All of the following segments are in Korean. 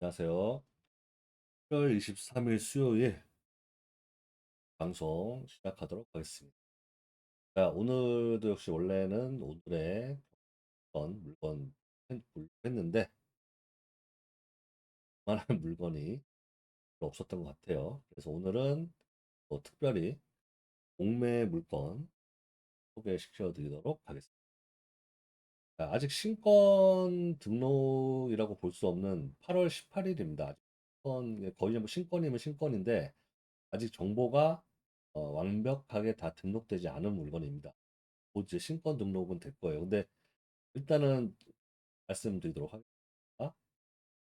안녕하세요. 10월 23일 수요일 방송 시작하도록 하겠습니다. 자, 오늘도 역시 원래는 오늘의 어떤 물건 했는데 많은 물건이 없었던 것 같아요. 그래서 오늘은 또 특별히 공매 물건 소개시켜 드리도록 하겠습니다. 자, 아직 신권 등록이라고 볼 수 없는 8월 18일입니다. 신권, 거의 뭐 신권이면 신권인데 아직 정보가 어, 완벽하게 다 등록되지 않은 물건입니다. 곧 신권 등록은 될 거예요. 근데 일단은 말씀드리도록 하겠습니다.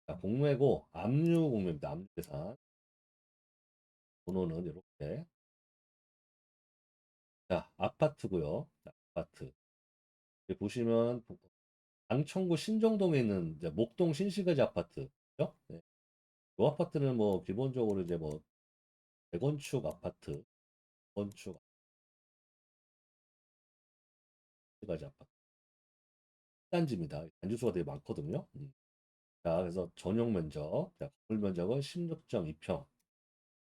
자, 공매고 압류 공매입니다. 압류 대상. 번호는 이렇게. 자, 아파트고요. 자, 아파트. 보시면 양천구 신정동에 있는 이제 목동 신시가지 아파트. 죠 네. 이 아파트는 뭐 기본적으로 이제 뭐 재건축 아파트, 건축 가지 아파트. 단지입니다. 단지수가 되게 많거든요. 음. 자, 그래서 전용 면적, 자, 건물 면적은 16.2평,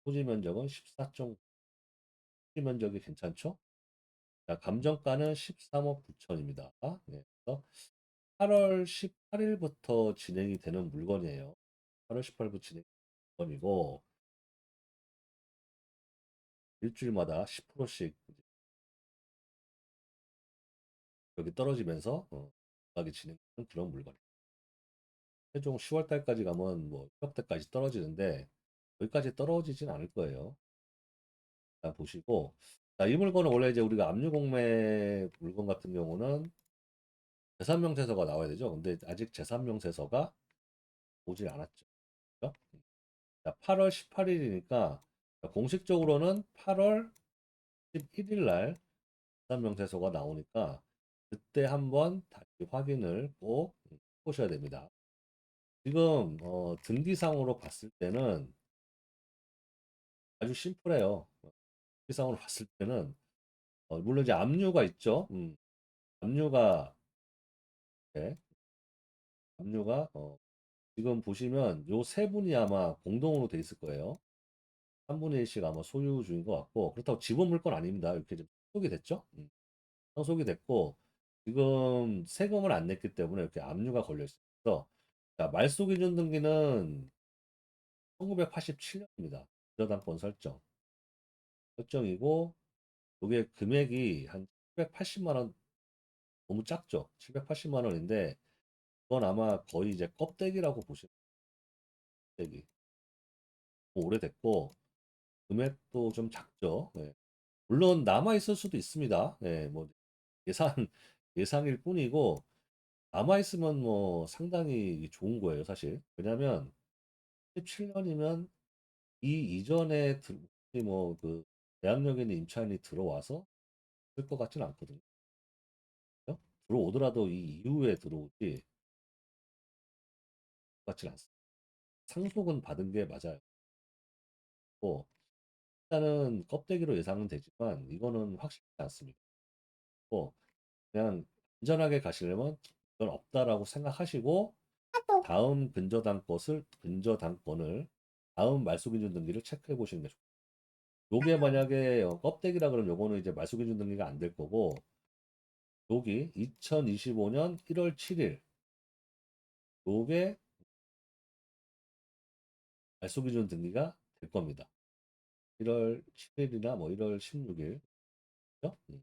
토지 면적은 14.9, 토지 면적이 괜찮죠? 자, 감정가는 13억 9천입니다. 네, 그래서 8월 18일부터 진행이 되는 물건이에요. 8월 18일부터 진행 물건이고 일주일마다 10%씩 여기 떨어지면서 어, 가격이 진행되는 그런 물건이에요. 최종 10월 달까지 가면 뭐 1억 대까지 떨어지는데 여기까지 떨어지진 않을 거예요. 자, 보시고 자, 이 물건은 원래 이제 우리가 압류공매 물건 같은 경우는 재산명세서가 나와야 되죠. 근데 아직 재산명세서가 오질 않았죠. 그죠? 자, 8월 18일이니까 공식적으로는 8월 11일 날 재산명세서가 나오니까 그때 한번 다시 확인을 꼭 해보셔야 됩니다. 지금 어, 등기상으로 봤을 때는 아주 심플해요. 등기상으로 봤을 때는 어, 물론 이제 압류가 있죠. 음, 압류가 네, 압류가 어, 지금 보시면 요 세 분이 아마 공동으로 돼 있을 거예요. 3분의 1씩 아마 소유주인 것 같고 그렇다고 지분 물건 아닙니다. 이렇게 좀 상속이 됐죠. 음, 상속이 됐고 지금 세금을 안 냈기 때문에 이렇게 압류가 걸려 있어요. 그래서 자, 말소 기준 등기는 1987년입니다. 저당권 설정. 설정이고 이게 금액이 한 780만 원 너무 작죠. 780만 원인데 그건 아마 거의 이제 껍데기라고 보시면 껍데기. 뭐 오래됐고 금액도 좀 작죠. 네. 물론 남아 있을 수도 있습니다. 네, 뭐 예상 예상일 뿐이고 남아 있으면 뭐 상당히 좋은 거예요, 사실. 왜냐면 17년이면 이 이전에 뭐그 있는 임차인이 들어와서 쓸 것 같지는 않거든요. 그죠? 들어오더라도 이 이후에 들어오지 같지 않습니다. 상속은 받은 게 맞아요. 뭐 일단은 껍데기로 예상은 되지만 이거는 확실치 않습니다. 뭐 그냥 안전하게 가시려면 이건 없다라고 생각하시고 다음 근저당 것을 근저당권을 다음 말소기준 등기를 체크해 보시는 게 좋습니다. 요게 만약에 어, 껍데기라 그러면 요거는 이제 말소기준 등기가 안 될 거고 여기 2025년 1월 7일 요게 말소기준 등기가 될 겁니다. 1월 7일이나 뭐 1월 16일 그죠? 음.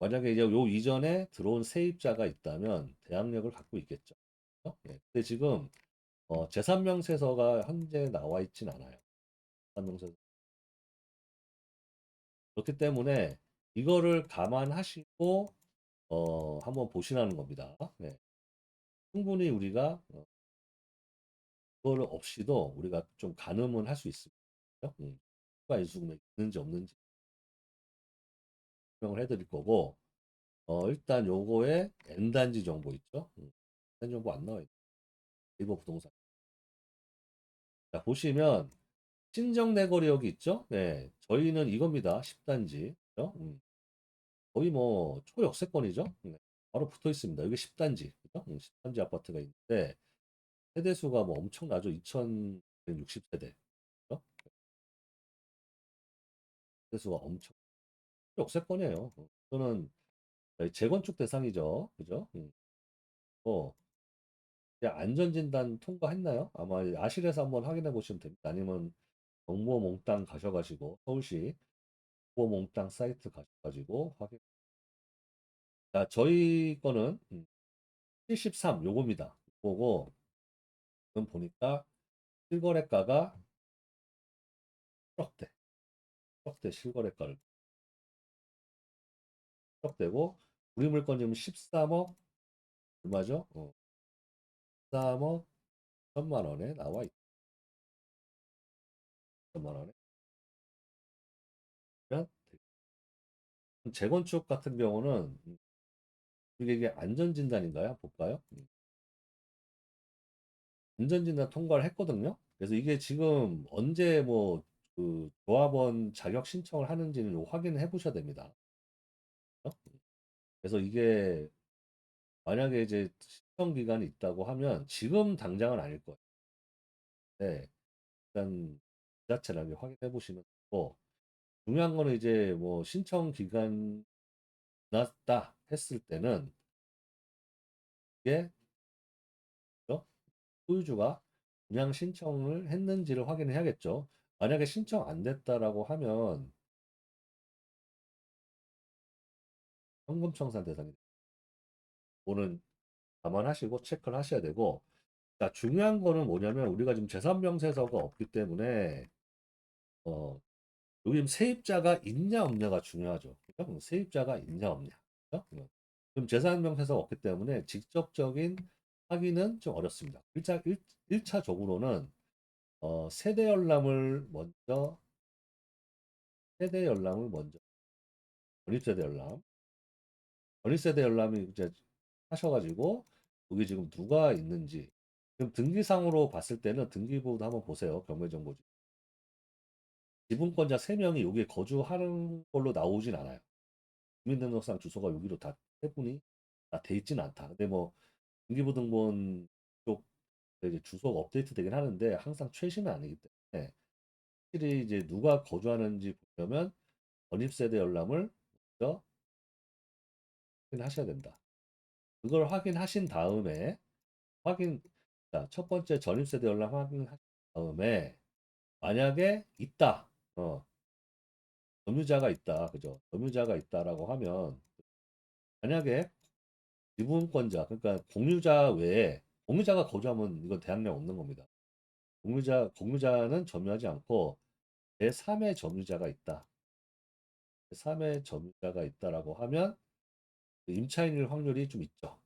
만약에 이제 요 이전에 들어온 세입자가 있다면 대항력을 갖고 있겠죠. 예. 근데 지금 어, 재산명세서가 현재 나와 있진 않아요. 재산명세서. 그렇기 때문에 이거를 감안하시고 어, 한번 보시라는 겁니다. 네. 충분히 우리가 어, 그거를 없이도 우리가 좀 가늠은 할 수 있습니다. 음. 추가 인수금액이 있는지 없는지 설명을 해드릴 거고 어, 일단 요거에 N단지 정보 있죠? 음. N 정보 안 나와 있죠. 네이버 부동산. 자, 보시면 신정 내거리 여기 있죠? 네. 저희는 이겁니다. 10단지. 그죠? 음. 거의 뭐 초역세권이죠? 네. 바로 붙어 있습니다. 여기 10단지. 그죠? 음, 10단지 아파트가 있는데 세대 수가 뭐 엄청나죠. 2160세대. 그죠? 세대 수가 엄청 역세권이에요. 어, 저는 재건축 대상이죠. 그죠? 음. 뭐 이제 안전진단 통과했나요? 아마 아실에서 한번 확인해 보시면 됩니다. 아니면 정보 몽땅 가셔가지고 서울시 정보 몽땅 사이트 가셔가지고 확인. 자, 저희 거는 음, 73 요겁니다. 보고 지금 보니까 실거래가가 1억대, 1억대 실거래가를 1억대고 우리 물건 지금 13억 얼마죠? 어, 13억 1천만 원에 나와 있다. 1천만 원에. 그러면 재건축 같은 경우는 음, 이게 안전진단인가요? 볼까요? 음. 안전진단 통과를 했거든요. 그래서 이게 지금 언제 뭐 그 조합원 자격 신청을 하는지는 요 확인을 해보셔야 됩니다. 어? 그래서 이게 만약에 이제 신청 기간이 있다고 하면 지금 당장은 아닐 거예요. 네, 일단 그 자체를 확인해 보시면 되고 중요한 거는 이제 뭐 신청 기간 났다 했을 때는 이게 그죠? 소유주가 분양 신청을 했는지를 확인해야겠죠. 만약에 신청 안 됐다라고 하면 현금 청산 대상이 오는 감안하시고 체크를 하셔야 되고 자 중요한 거는 뭐냐면 우리가 지금 재산명세서가 없기 때문에 어 여기 세입자가 있냐 없냐가 중요하죠. 그죠? 세입자가 있냐 없냐. 그죠? 지금 재산명세서가 없기 때문에 직접적인 확인은 좀 어렵습니다. 1차, 1, 차적으로는 어, 세대 열람을 먼저 세대 열람을 먼저 전입세대 열람 전입세대 열람이 이제 하셔가지고 여기 지금 누가 있는지 지금 등기상으로 봤을 때는 등기부도 한번 보세요 경매정보지 지분권자 3명이 여기에 거주하는 걸로 나오진 않아요 주민등록상 주소가 여기로 다 세 분이 다 돼 있진 않다 근데 뭐 등기부 등본 쪽 이제 주소가 업데이트 되긴 하는데 항상 최신은 아니기 때문에 확실히 이제 누가 거주하는지 보려면 전입세대 열람을 먼저 확인하셔야 된다. 그걸 확인하신 다음에 확인 자, 첫 번째 전입세대 열람 확인하신 다음에 만약에 있다. 어. 점유자가 있다. 그죠? 점유자가 있다라고 하면 만약에 지분권자 그러니까 공유자 외에 공유자가 거주하면 이건 대항력 없는 겁니다. 공유자 공유자는 점유하지 않고 제3의 점유자가 있다. 제3의 점유자가 있다라고 하면 그 임차인일 확률이 좀 있죠.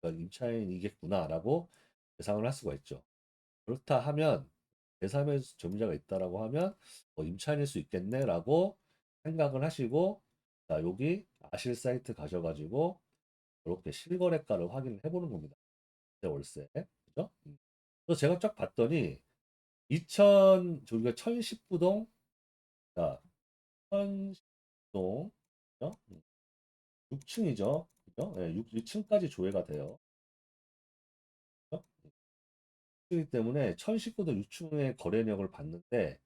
그러니까 임차인이겠구나라고 예상을 할 수가 있죠. 그렇다 하면 제3의 점유자가 있다라고 하면 어, 임차인일 수 있겠네라고 생각을 하시고 자 여기 아실 사이트 가셔가지고 이렇게 실거래가를 확인을 해보는 겁니다. 월세 그죠? 음. 그래서 제가 쫙 봤더니 2000 저기가 1019동 자 1019동 그죠? 6층이죠. 그죠? 네, 6, 6층까지 조회가 돼요. 6층이기 때문에 1019도 6층의 거래력을 봤는데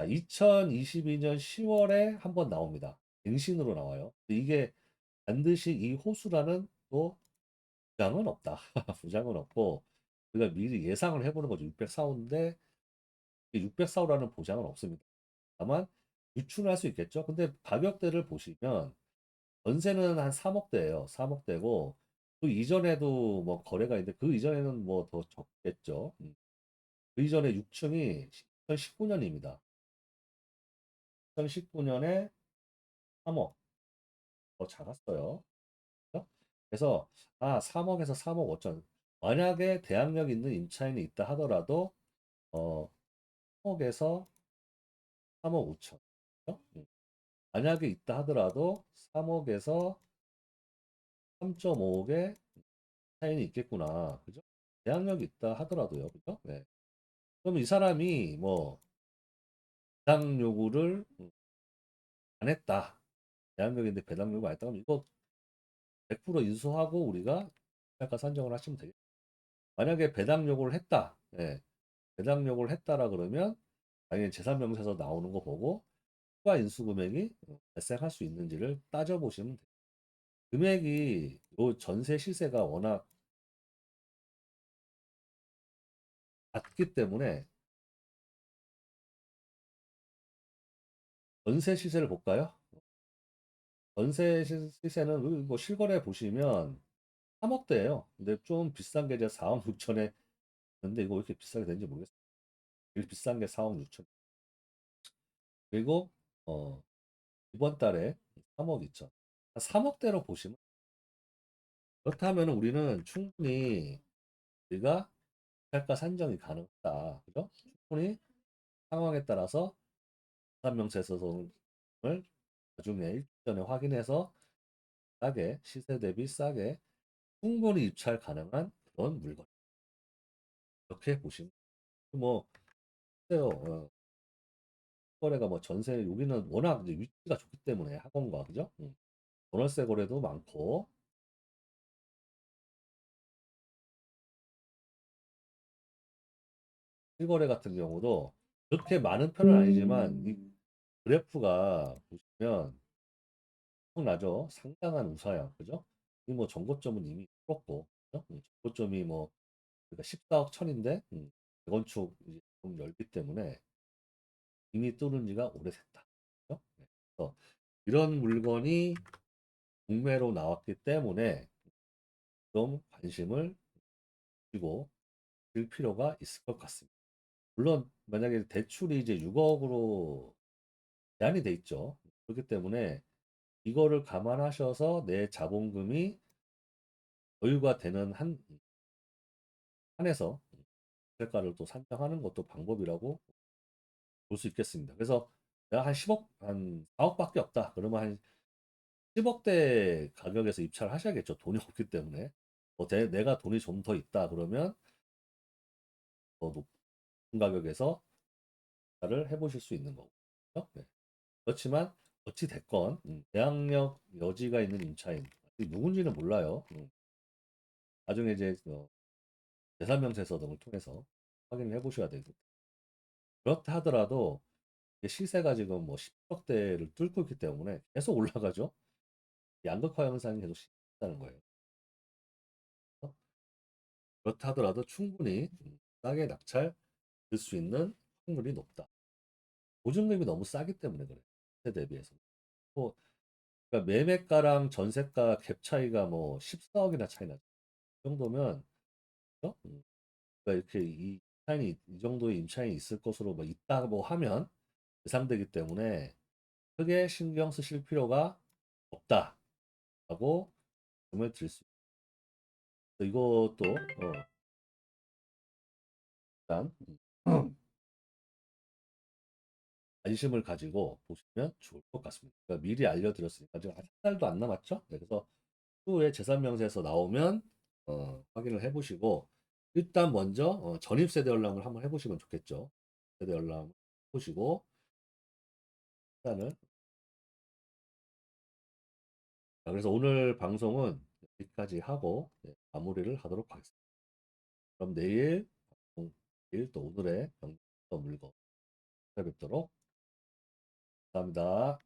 2022년 10월에 한 번 나옵니다. 갱신으로 나와요. 이게 반드시 이 호수라는 또 부장은 없다. 부장은 없고 우리가 미리 예상을 해보는 거죠. 604호인데 604호라는 보장은 없습니다. 다만 유출할 수 있겠죠. 근데 가격대를 보시면 전세는 한 3억대예요. 3억대고 그 이전에도 뭐 거래가 있는데 그 이전에는 뭐 더 적겠죠. 음. 그 이전에 6층이 2019년입니다. 2019년에 3억 더 작았어요. 그래서 아 3억에서 3억 5천 만약에 대항력 있는 임차인이 있다 하더라도 어 3억에서 3억 5천 음. 만약에 있다 하더라도 3억에서 3.5억의 차이는 있겠구나. 그죠? 대항력이 있다 하더라도요. 그죠? 네. 그럼 이 사람이 뭐 배당 요구를 안 했다. 대항력인데 배당 요구 안 했다. 그럼 이거 100% 인수하고 우리가 평가 산정을 하시면 되겠다. 만약에 배당 요구를 했다. 예, 배당 요구를 했다라 그러면 당연히 재산명세서 나오는 거 보고 추가 인수 금액이 발생할 수 있는지를 따져보시면 돼요. 금액이 요 전세 시세가 워낙 낮기 때문에 전세 시세를 볼까요? 전세 시- 시세는 뭐 실거래 보시면 3억대예요. 근데 좀 비싼 게 이제 4억 6천에 근데 이거 왜 이렇게 비싸게 되는지 모르겠어요. 비싼 게 4억 6천. 그리고 어 이번 달에 3억 2천. 3억대로 보시면 그렇다면 우리는 충분히 우리가 입찰가 산정이 가능하다. 그죠? 충분히 상황에 따라서 산명세서를 나중에 일주일 전에 확인해서 싸게 시세 대비 싸게 충분히 입찰 가능한 그런 물건 이렇게 보시면 뭐 글쎄요 어, 거래가 뭐 전세 여기는 워낙 위치가 좋기 때문에 학원과 그죠? 음. 전월세 거래도 많고 실거래 같은 경우도 그렇게 많은 편은 아니지만 이 그래프가 보시면 나죠 상당한 우사야 그죠? 이뭐 정고점은 이미 풀었고 그죠? 음, 정고점이 뭐 그러니까 14억 천인데 음, 재건축 이제 좀 열기 때문에 이미 뚫은 지가 오래됐다. 그죠? 네. 그래서 이런 물건이 국매로 나왔기 때문에 좀 관심을 주고 줄 필요가 있을 것 같습니다. 물론 만약에 대출이 이제 6억으로 제한이 돼 있죠. 그렇기 때문에 이거를 감안하셔서 내 자본금이 여유가 되는 한 한에서 대가를 또 산정하는 것도 방법이라고 볼 수 있겠습니다. 그래서 내가 한 10억, 한 4억밖에 없다. 그러면 한 10억대 가격에서 입찰을 하셔야겠죠. 돈이 없기 때문에. 뭐 내, 내가 돈이 좀 더 있다. 그러면 더 높은 가격에서 입찰을 해보실 수 있는 거고. 그렇죠? 네. 그렇지만 어찌 됐건 음, 대항력 여지가 있는 임차인 누군지는 몰라요. 음. 나중에 이제 어, 재산명세서 등을 통해서 확인을 해보셔야 되고 그렇다 하더라도 시세가 지금 뭐 10억대를 뚫고 있기 때문에 계속 올라가죠. 양극화 현상이 계속 심하다는 거예요. 어? 그렇다 하더라도 충분히 음, 싸게 낙찰 될 수 있는 확률이 높다. 보증금이 너무 싸기 때문에 그래요. 시세 대비해서. 뭐, 그러니까 매매가랑 전세가 갭 차이가 뭐 14억이나 차이 나죠. 그 정도면, 그죠? 음, 그러니까 이렇게 이 임차인이, 이 정도의 임차인이 있을 것으로 뭐 있다고 하면 예상되기 때문에 크게 신경 쓰실 필요가 없다 라고 말씀을 드릴 수 있습니다. 이것도 어, 일단 음, 관심을 가지고 보시면 좋을 것 같습니다. 그러니까 미리 알려드렸으니까 지금 한 달도 안 남았죠? 네, 그래서 후에 재산명세에서 나오면 어, 확인을 해보시고 일단 먼저 어, 전입세대 열람을 한번 해보시면 좋겠죠. 세대 열람 보시고 일단은 그래서 오늘 방송은 여기까지 하고 네, 마무리를 하도록 하겠습니다. 그럼 내일 내일 또 오늘의 경제 물건 찾아뵙도록 감사합니다.